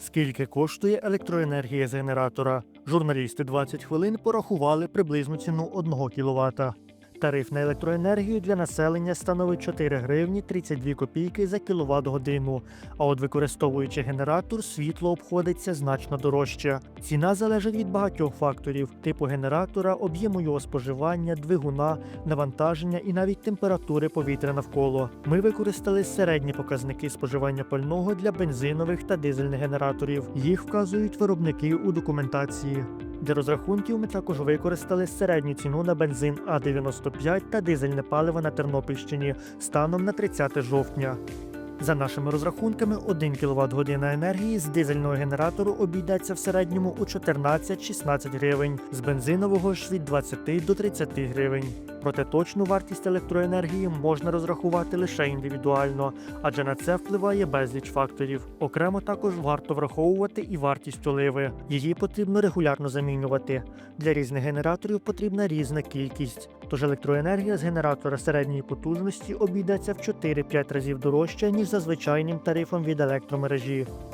Скільки коштує електроенергія з генератора? Журналісти 20 хвилин порахували приблизну ціну 1 кВт. Тариф на електроенергію для населення становить 4 гривні 32 копійки за кіловат годину. А от використовуючи генератор, світло обходиться значно дорожче. Ціна залежить від багатьох факторів: типу генератора, об'єму його споживання, двигуна, навантаження і навіть температури повітря навколо. Ми використали середні показники споживання пального для бензинових та дизельних генераторів. Їх вказують виробники у документації. Для розрахунків ми також використали середню ціну на бензин А95 та дизельне паливо на Тернопільщині станом на 30 жовтня. За нашими розрахунками, 1 кВт година енергії з дизельного генератору обійдеться в середньому у 14-16 гривень, з бензинового ж від 20 до 30 гривень. Проте точну вартість електроенергії можна розрахувати лише індивідуально, адже на це впливає безліч факторів. Окремо також варто враховувати і вартість оливи. Її потрібно регулярно замінювати. Для різних генераторів потрібна різна кількість. Тож електроенергія з генератора середньої потужності обійдеться в 4-5 разів дорожче, ніж за звичайним тарифом від електромережі.